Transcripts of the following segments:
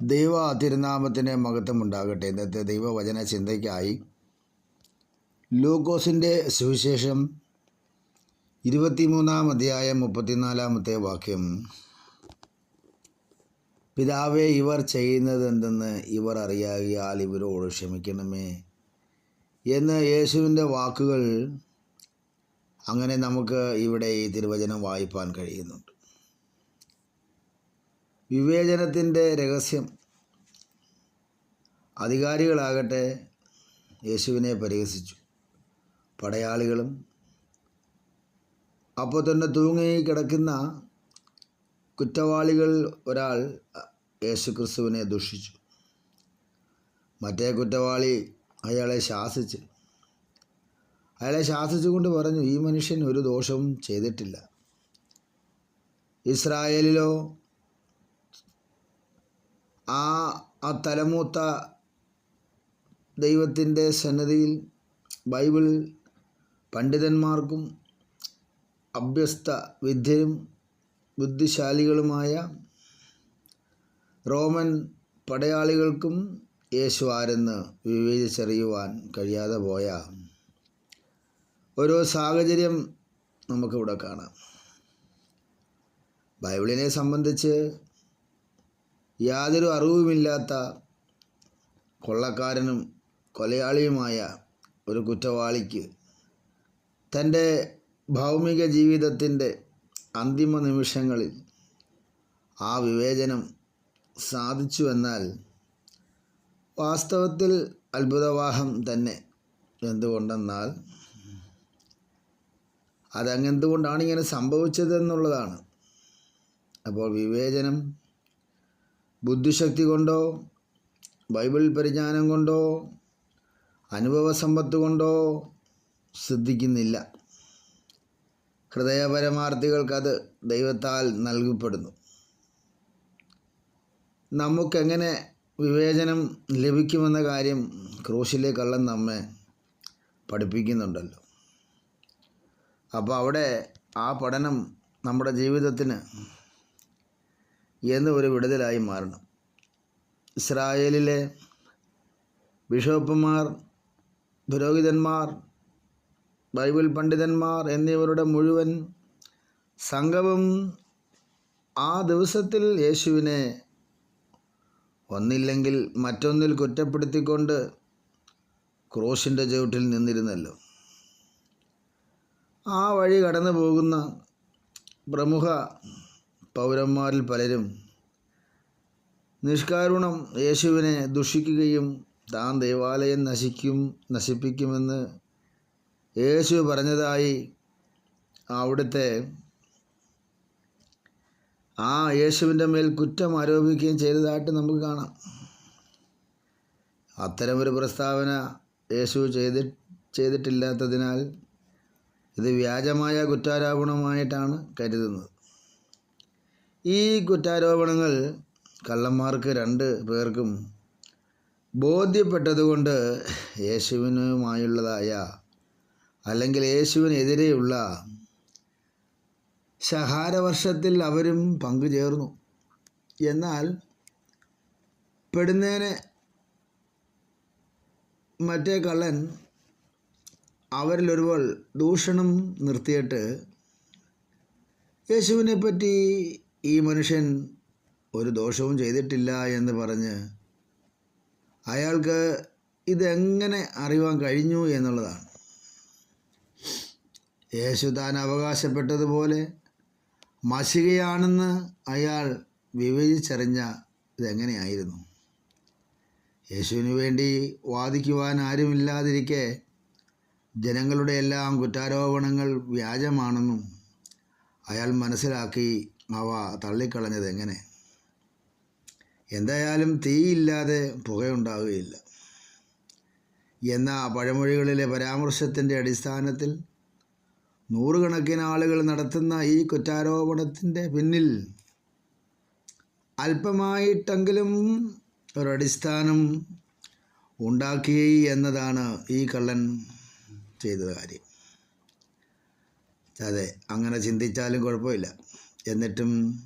ദൈവ തിരുനാമത്തിന് മഹത്വം ഉണ്ടാകട്ടെ ഇന്നത്തെ ദൈവവചന ചിന്തയ്ക്കായി ലൂക്കോസിന്റെ സുവിശേഷം ഇരുപത്തിമൂന്നാം അധ്യായം മുപ്പത്തിനാലാമത്തെ വാക്യം. പിതാവെ ഇവർ ചെയ്യുന്നതെന്തെന്ന് ഇവർ അറിയാകിയാൽ ഇവരോട് ക്ഷമിക്കണമേ എന്ന് യേശുവിന്റെ വാക്കുകൾ അങ്ങനെ നമുക്ക് ഇവിടെ ഈ തിരുവചനം വായിപ്പാൻ കഴിയുന്നുണ്ട്. വിവേചനത്തിന്റെ രഹസ്യം. അധികാരികളാകട്ടെ യേശുവിനെ പരിഹസിച്ചു. പടയാളികളും അപ്പോൾ തന്നെ തൂങ്ങി കിടക്കുന്ന കുറ്റവാളികൾ ഒരാൾ യേശുക്രിസ്തുവിനെ ദുഷിച്ചു. മറ്റേ കുറ്റവാളി അയാളെ ശാസിച്ച്. അയാളെ ശാസിച്ചുകൊണ്ട് പറഞ്ഞു ഈ മനുഷ്യൻ ഒരു ദോഷവും ചെയ്തിട്ടില്ല. ഇസ്രായേലിലോ ആ ആ തലമൂത്ത ദൈവത്തിന്റെ സന്നദ്ധിയിൽ ബൈബിൾ പണ്ഡിതന്മാർക്കും അഭ്യസ്ത വിദ്യരും ബുദ്ധിശാലികളുമായ റോമൻ പടയാളികൾക്കും യേശു ആരെന്ന് വിവേചിച്ചറിയുവാൻ കഴിയാതെ പോയ ഓരോ സാഹചര്യം നമുക്കിവിടെ കാണാം. ബൈബിളിനെ സംബന്ധിച്ച് യാതൊരു അറിവുമില്ലാത്ത കൊള്ളക്കാരനും കൊലയാളിയുമായ ഒരു കുറ്റവാളിക്ക് തന്റെ ഭൗമിക ജീവിതത്തിന്റെ അന്തിമ നിമിഷങ്ങളിൽ ആ വിവേചനം സാധിച്ചു എന്നാൽ വാസ്തവത്തിൽ അത്ഭുതവാഹം തന്നെ എന്തുകൊണ്ടെന്നാൽ അതങ്ങെന്തുകൊണ്ടാണ് ഇങ്ങനെ സംഭവിച്ചതെന്നുള്ളതാണ്. അപ്പോൾ വിവേചനം ബുദ്ധിശക്തി കൊണ്ടോ ബൈബിൾ പരിജ്ഞാനം കൊണ്ടോ അനുഭവ സമ്പത്ത് കൊണ്ടോ സിദ്ധിക്കുന്നില്ല ഹൃദയപരമാർത്ഥികൾക്കത് ദൈവത്താൽ നൽകപ്പെടുന്നു. നമുക്കെങ്ങനെ വിവേചനം ലഭിക്കുമെന്ന കാര്യം ക്രൂശിലെ കള്ളൻ നമ്മെ പഠിപ്പിക്കുന്നുണ്ടല്ലോ. അപ്പോൾ അവിടെ ആ പഠനം നമ്മുടെ ജീവിതത്തിന് എന്ന് ഒരു വിടുതലായി മാറണം. ഇസ്രായേലിലെ ബിഷപ്പുമാർ പുരോഹിതന്മാർ ബൈബിൾ പണ്ഡിതന്മാർ എന്നിവരുടെ മുഴുവൻ സംഘവും ആ ദിവസത്തിൽ യേശുവിനെ ഒന്നില്ലെങ്കിൽ മറ്റൊന്നിൽ കുറ്റപ്പെടുത്തിക്കൊണ്ട് ക്രോശിന്റെ ചുവട്ടിൽ നിന്നിരുന്നല്ലോ. ആ വഴി കടന്നു പോകുന്ന പ്രമുഖ പൗരന്മാരിൽ പലരും നിഷ്കാരുണം യേശുവിനെ ദുഷിക്കുകയും താൻ ദേവാലയം നശിക്കും നശിപ്പിക്കുമെന്ന് യേശു പറഞ്ഞതായി അവിടുത്തെ ആ യേശുവിന്റെ മേൽ കുറ്റം ആരോപിക്കുകയും ചെയ്തതായിട്ട് നമുക്ക് കാണാം. അത്തരമൊരു പ്രസ്താവന യേശു ചെയ്തി ചെയ്തിട്ടില്ലാത്തതിനാൽ ഇത് വ്യാജമായ കുറ്റാരോപണമായിട്ടാണ് കരുതുന്നത്. ഈ കുറ്റാരോപണങ്ങൾ കള്ളന്മാർക്ക് രണ്ട് പേർക്കും ബോധ്യപ്പെട്ടതുകൊണ്ട് യേശുവിനുമായുള്ളതായ അല്ലെങ്കിൽ യേശുവിനെതിരെയുള്ള ശഹാരവർഷത്തിൽ അവരും പങ്കുചേർന്നു. എന്നാൽ പെടുന്നതിന് മറ്റേ കള്ളൻ അവരിലൊരുവൾ ദൂഷണം നിർത്തിയിട്ട് യേശുവിനെ പറ്റി ഈ മനുഷ്യൻ ഒരു ദോഷവും ചെയ്തിട്ടില്ല എന്ന് പറഞ്ഞ് അയാൾക്ക് ഇതെങ്ങനെ അറിയുവാൻ കഴിഞ്ഞു എന്നുള്ളതാണ്. യേശു താൻ അവകാശപ്പെട്ടതുപോലെ മസികയാണെന്ന് അയാൾ വിവേചിച്ചറിഞ്ഞ ഇതെങ്ങനെയായിരുന്നു? യേശുവിനു വേണ്ടി വാദിക്കുവാൻ ആരുമില്ലാതിരിക്കെ ജനങ്ങളുടെ എല്ലാം കുറ്റാരോപണങ്ങൾ വ്യാജമാണെന്നും അയാൾ മനസ്സിലാക്കി അവ തള്ളിക്കളഞ്ഞത് എങ്ങനെ? എന്തായാലും തീയില്ലാതെ പുകയുണ്ടാവുകയില്ല. എന്ന പഴമൊഴികളിലെ പരാമർശത്തിന്റെ അടിസ്ഥാനത്തിൽ നൂറുകണക്കിന് ആളുകൾ നടത്തുന്ന ഈ കുറ്റാരോപണത്തിന്റെ പിന്നിൽ അല്പമായിട്ടെങ്കിലും ഒരടിസ്ഥാനം ഉണ്ടാക്കി എന്നതാണ് ഈ കള്ളൻ ചെയ്ത കാര്യം. അതെ അങ്ങനെ ചിന്തിച്ചാലും കുഴപ്പമില്ല. എന്നിട്ടും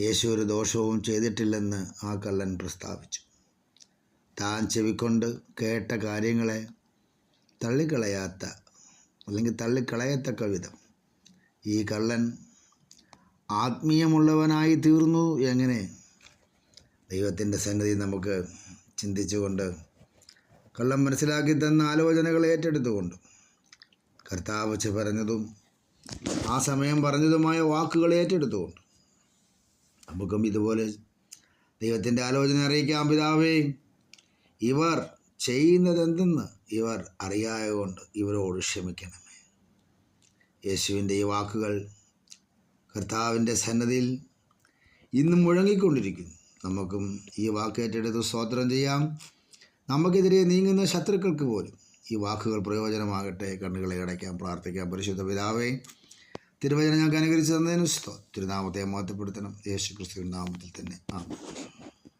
യേശു ഒരു ദോഷവും ചെയ്തിട്ടില്ലെന്ന് ആ കള്ളൻ പ്രസ്താവിച്ചു. താൻ ചെവിക്കൊണ്ട് കേട്ട കാര്യങ്ങളെ തള്ളിക്കളയാത്ത അല്ലെങ്കിൽ തള്ളിക്കളയത്തക്ക വിധം. ഈ കള്ളൻ ആത്മീയമുള്ളവനായി തീർന്നു എങ്ങനെ? ദൈവത്തിന്റെ സന്നിധി നമുക്ക് ചിന്തിച്ചുകൊണ്ട് കള്ളം മനസ്സിലാക്കി തന്ന ആലോചനകൾ ഏറ്റെടുത്തുകൊണ്ട് കർത്താവ് പറഞ്ഞതും ആ സമയം പറഞ്ഞതുമായ വാക്കുകൾ ഏറ്റെടുത്തുകൊണ്ട് നമുക്കും ഇതുപോലെ ദൈവത്തിന്റെ ആലോചന അറിയിക്കാം പിതാവേ. ഇവർ ചെയ്യുന്നത് എന്തെന്ന് ഇവർ അറിയായ കൊണ്ട് ഇവരോട് ക്ഷമിക്കണമേ. യേശുവിന്റെ ഈ വാക്കുകൾ കർത്താവിന്റെ സന്നദ്ധിയിൽ ഇന്നും മുഴങ്ങിക്കൊണ്ടിരിക്കുന്നു. നമുക്കും ഈ വാക്ക് ഏറ്റെടുത്ത് സ്തോത്രം ചെയ്യാം. നമുക്കെതിരെ നീങ്ങുന്ന ശത്രുക്കൾക്ക് പോലും ഈ വാക്കുകൾ പ്രയോജനമാകട്ടെ കണ്ണുകളെ അടയ്ക്കാൻ പ്രാർത്ഥിക്കാം. പരിശുദ്ധ പിതാവേ തിരുവചനം ഞങ്ങൾക്ക് അനുകരിച്ചു തന്നതിന് തിരുനാമത്തെ മാറ്റപ്പെടുത്തണം. യേശു ക്രിസ്തുവിൻ നാമത്തിൽ തന്നെ. ആ